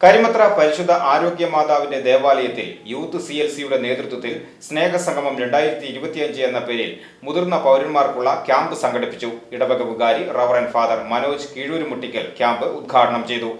Karimathra പരിശുദ്ധ ആരോഗ്യ മാതാവിന്റെ ദേവാലയത്തിൽ യൂത്ത് സി എൽ സിയുടെ നേതൃത്വത്തിൽ സ്നേഹസംഗമം രണ്ടായിരത്തി ഇരുപത്തിയഞ്ച് എന്ന പേരിൽ മുതിർന്ന പൗരന്മാർക്കുള്ള ക്യാമ്പ് സംഘടിപ്പിച്ചു. ഇടവക വികാരി reverend father Manoj Keezhurumuttikkal camp ഉദ്ഘാടനം ചെയ്തു.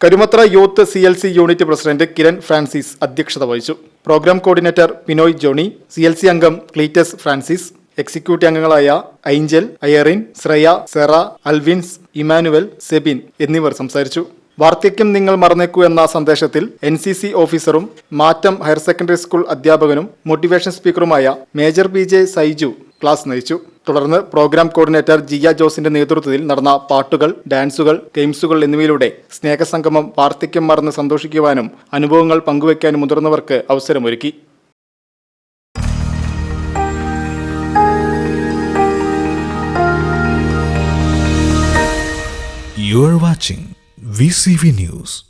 Karimathra youth C L C unit president Kiran Francis അധ്യക്ഷത വഹിച്ചു. Program coordinator Pinoy Johny C L C അംഗം ക്ലീറ്റസ് ഫ്രാൻസിസ് എക്സിക്യൂട്ടീവ് അംഗങ്ങളായ Angel Irene Shreya Sera Alvins Emmanuel Sebin എന്നിവർ സംസാരിച്ചു. വാർദ്ധക്യം നിങ്ങൾ മറന്നേക്കൂ എന്ന സന്ദേശത്തിൽ എൻ സി സി ഓഫീസറും മാറ്റം ഹയർ സെക്കൻഡറി സ്കൂൾ അധ്യാപകനും motivation സ്പീക്കറുമായ major P J Saiju class നയിച്ചു. തുടർന്ന് പ്രോഗ്രാം കോർഡിനേറ്റർ ജിയ ജോസിന്റെ നേതൃത്വത്തിൽ നടന്ന പാട്ടുകൾ ഡാൻസുകൾ ഗെയിംസുകൾ എന്നിവയിലൂടെ സ്നേഹസംഗമം വാർദ്ധക്യം മറന്ന് സന്തോഷിക്കുവാനും അനുഭവങ്ങൾ പങ്കുവയ്ക്കാനും മുതിർന്നവർക്ക് അവസരമൊരുക്കി. You are watching VCV News.